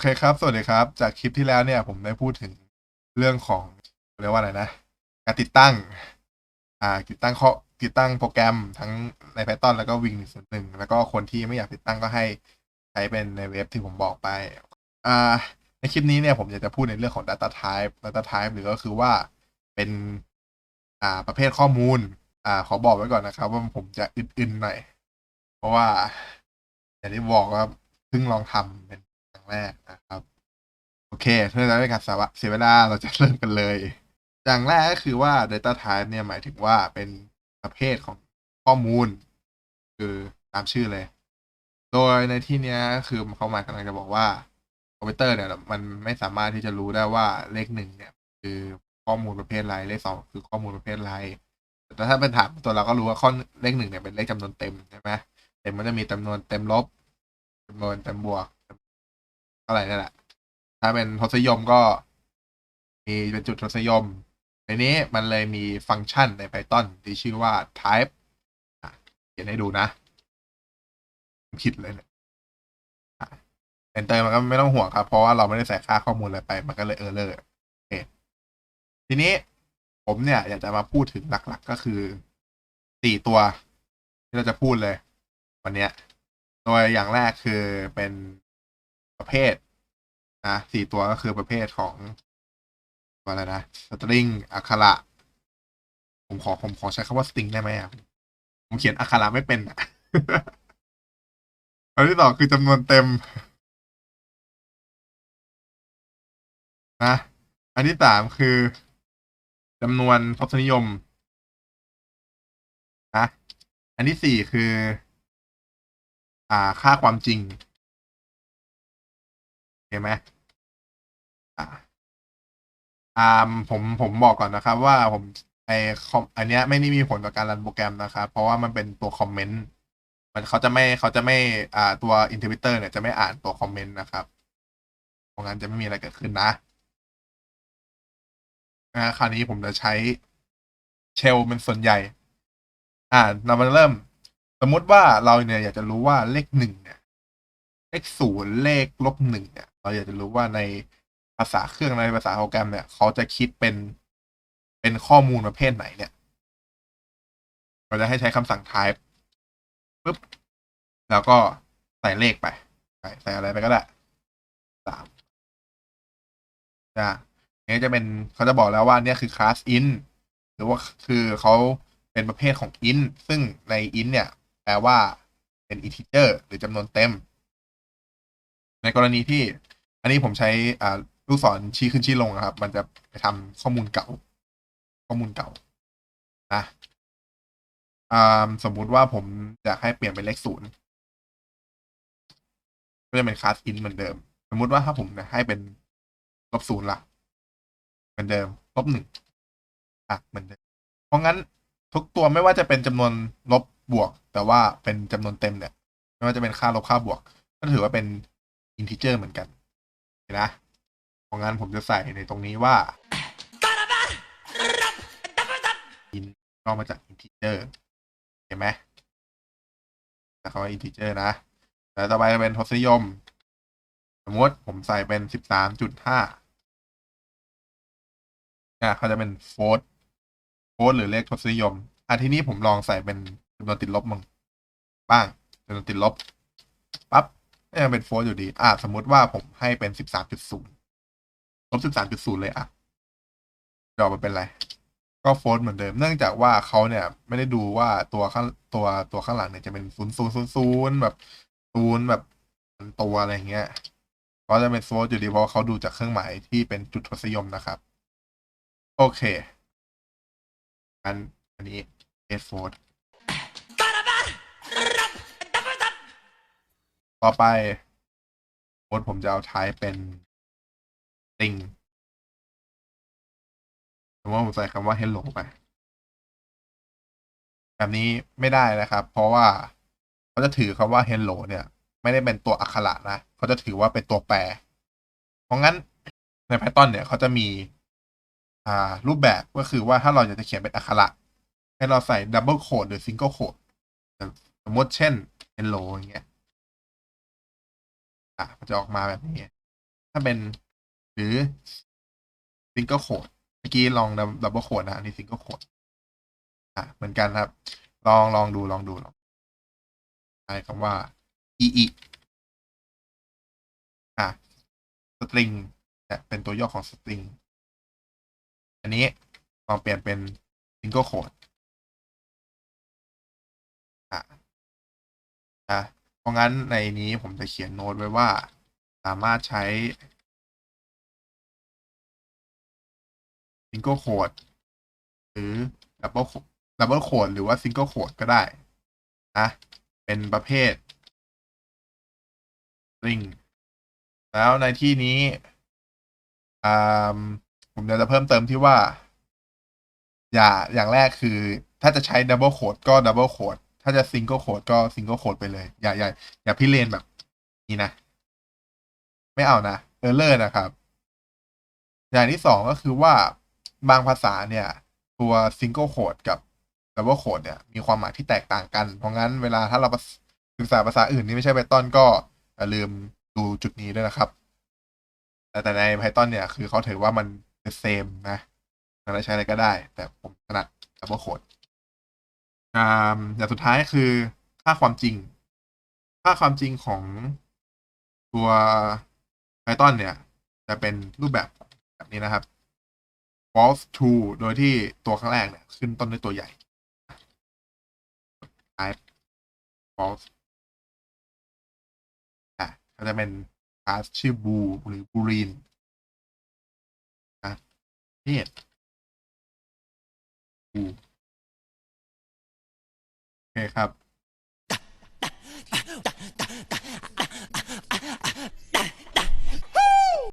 เคครับ สวัสดีครับ จากคลิปที่แล้วเนี่ย ผมได้พูดถึงเรื่องของเรียกว่าอะไรนะ การติดตั้ง อ่า ติดตั้งข้อติดตั้งโปรแกรมทั้งใน Python แล้วก็ Wing 1.1แล้วก็คนที่ไม่อยากติดตั้งก็ให้ใช้เป็นในเว็บที่ผมบอกไป อ่า ในคลิปนี้เนี่ยผมอยากจะพูดในเรื่องของ Data Type Data Type หรือก็คือว่าเป็น อ่า ประเภทข้อมูล อ่า ขอบอกไว้ก่อนนะครับ ว่าผมจะอึนๆหน่อย เพราะว่าอย่างที่บอกว่าเพิ่งลองทำเป็น แรกนะครับ โอเคเพื่อไม่การเสียเวลาเราจะเริ่มกันเลย อย่างแรกก็คือว่า Data Type เนี่ยหมายถึงว่าเป็นประเภทของข้อมูล คือตามชื่อเลย โดยในที่นี้คือเขาหมายกำลังจะบอกว่าคอมพิวเตอร์เนี่ย มันไม่สามารถที่จะรู้ได้ว่าเลขหนึ่งเนี่ย คือข้อมูลประเภทไรเลขสองคือข้อมูลประเภทไรแต่ถ้าเป็นถามตัวเราก็รู้ว่าข้อเลขหนึ่งเนี่ยเป็นเลขจำนวนเต็มใช่ไหมเต็มมันจะมีจำนวนเต็มลบจำนวนเต็มบวก เท่าไรนั่นแหละ ถ้าเป็นทศนิยมก็ มีเป็นจุดทศนิยม ในนี้มันเลยมีฟังก์ชันใน Python ที่ชื่อว่า type เขียนให้ดูนะผิดเลยเนี่ยอะ enter มันก็ไม่ต้องห่วงครับ เพราะว่าเราไม่ได้ใส่ค่าข้อมูลอะไรไป มันก็เลยเออเลอร์โอเคทีนี้ผมเนี่ยอยากจะมาพูดถึงหลัก ๆ ก็คือสี่ตัว ที่เราจะพูดเลย วันเนี้ย โดยอย่างแรกคือเป็น ประเภทนะสี่ตัวก็คือประเภทของอะไรนะสตริงอักขระผมขอผมขอใช้คำว่าสตริงได้ไหมอะผมเขียนอักขระไม่เป็นอะอันที่สองคือจำนวนเต็มนะอันที่สามคือจำนวนทศนิยมนะอันที่สี่คือ อ่าค่าความจริง เห็นไหมอ่าอ่าผมผมบอกก่อนนะครับ ว่าผมไอคอมอันเนี้ยไม่ได้มีผลต่อการรันโปรแกรมนะครับ เพราะว่ามันเป็นตัวคอมเมนต์มันเขาจะไม่เขาจะไม่อ่าตัวอินเทอร์พิเตอร์เนี่ยจะไม่อ่านตัวคอมเมนต์นะครับเพราะงั้นจะไม่มีอะไรเกิดขึ้นนะนะคราวนี้ผมจะใช้เชลเป็นส่วนใหญ่ อ่า เรามาเริ่ม สมมติว่าเราเนี่ยอยากจะรู้ว่าเลขหนึ่งเนี่ย เลขศูนย์เลขลบหนึ่งเนี่ย เราอยากจะรู้ว่าในภาษาเครื่องในภาษาโปรแกรมเนี่ย เขาจะคิดเป็นเป็นข้อมูลประเภทไหนเนี่ยเราจะให้ใช้คำสั่ง type ปุ๊บ แล้วก็ใส่เลขไป ใส่อะไรไปก็ได้สามนะนี่จะเป็นเขาจะบอกแล้วว่าเนี่ยคือ class int หรือว่าคือเขาเป็นประเภทของ int ซึ่งใน int เนี่ย แปลว่าเป็น integer หรือจำนวนเต็ม ในกรณีที่ อันนี้ผมใช้อ่าลูกศรชี้ขึ้นชี้ลงนะครับ มันจะไปทำข้อมูลเก่า ข้อมูลเก่านะอ่าสมมุติว่าผมอยากให้เปลี่ยนเป็นเลขศูนย์ก็จะเป็นคลาสอินเหมือนเดิม สมมุติว่าถ้าผมเนี่ยให้เป็นลบศูนย์ละเหมือนเดิมลบหนึ่งอะเหมือนเดิมเพราะงั้นทุกตัวไม่ว่าจะเป็นจำนวนลบบวก แต่ว่าเป็นจำนวนเต็มเนี่ย ไม่ว่าจะเป็นค่าลบค่าบวก ก็ถือว่าเป็นอินทิเจอร์เหมือนกัน นะเพราะงั้นผมจะใส่ในตรงนี้ว่าอินย่อมาจากอินทิเจอร์เห็นไหมแต่คำว่าอินทิเจอร์นะแต่ต่อไปจะเป็นทศนิยม สมมติผมใส่เป็นสิบสามจุดห้าเนี่ยเขาจะเป็นโฟร์โฟร์หรือเลขทศนิยมอะทีนี้ผมลองใส่เป็นจำนวนติดลบมึงบ้างจำนวนติดลบ ก็ยังเป็นโฟร์อยู่ดี อะสมมติว่าผมให้เป็นสิบสามจุดศูนย์ลบสิบสามจุดศูนย์เลยอะจะอกมาเป็นไร ก็โฟร์เหมือนเดิม เนื่องจากว่าเขาเนี่ย ไม่ได้ดูว่าตัวข้างตัวตัวข้างหลังเนี่ยจะเป็นศูนย์ศูนย์ศูนย์ศูนย์แบบศูนย์แบบตัวอะไรเงี้ยก็จะเป็นโฟร์อยู่ดีเพราะเขาดูจากเครื่องหมายที่เป็นจุดทศนิยมนะครับ โอเคอันอันนี้เอโฟร์ ต่อไปโค้ดผมจะเอาท้เป็นติงสมมติว่าผมใส่คำว่า hello ไป แบบนี้ไม่ได้นะครับ เพราะว่าเขาจะถือคำว่า hello เนี่ย ไม่ได้เป็นตัวอักขระนะเขาจะถือว่าเป็นตัวแปร เพราะงั้นใน Python เนี่ยเขาจะมีอ่ารูปแบบก็คือว่าถ้าเราอยากจะเขียนเป็นอักขระ ให้เราใส่ double quote หรือ single quote สมมติเช่น hello อย่างเงี้ย อะมันจะออกมาแบบนี้ ถ้าเป็นหรือ single quote เมื่อกี้ลอง double quote นะอันนี้ single quote อะเหมือนกันครับ ลองลองดูลองดูลองใช้คำว่า ee อะ string เนี่ยเป็นตัวย่อของ string อันนี้ลองเปลี่ยนเป็น single quote อะอะ ราะงั้นในนี้ผมจะเขียนโน้ตไว้ว่า สามารถใช้ single quote หรือ double double quote หรือว่า single quote ก็ได้นะเป็นประเภท string แล้วในที่นี้อ่าผมจะเพิ่มเติมที่ว่า อย่าอย่างแรกคือ ถ้าจะใช้ double quote ก็ double quote ถ้าจะ single quote ก็ single quote ไปเลย อย่าอย่าอย่าพิเรนแบบ นี้นะ ไม่เอานะ error นะครับ อย่างที่สองก็คือว่าบางภาษาเนี่ย ตัว single quote กับ double quote เนี่ย มีความหมายที่แตกต่างกัน เพราะงั้นเวลาถ้าเราศึกษาภาษาอื่นที่ไม่ใช่ Python ก็อย่าลืมดูจุดนี้ด้วยนะครับ แต่แต่ใน Python เนี่ย คือเขาถือว่ามัน the same นะเราใช้อะไรก็ได้ แต่ผมถนัด double quote อ่าอย่างสุดท้ายคือค่าความจริง ค่าความจริงของตัว Python เนี่ย จะเป็นรูปแบบแบบนี้นะครับ false true โดยที่ตัวข้างแรกเนี่ย ขึ้นต้นด้วยตัวใหญ่ type false อะก็จะเป็นคลาสชื่อ bool หรือ boolean นะเพ ครับ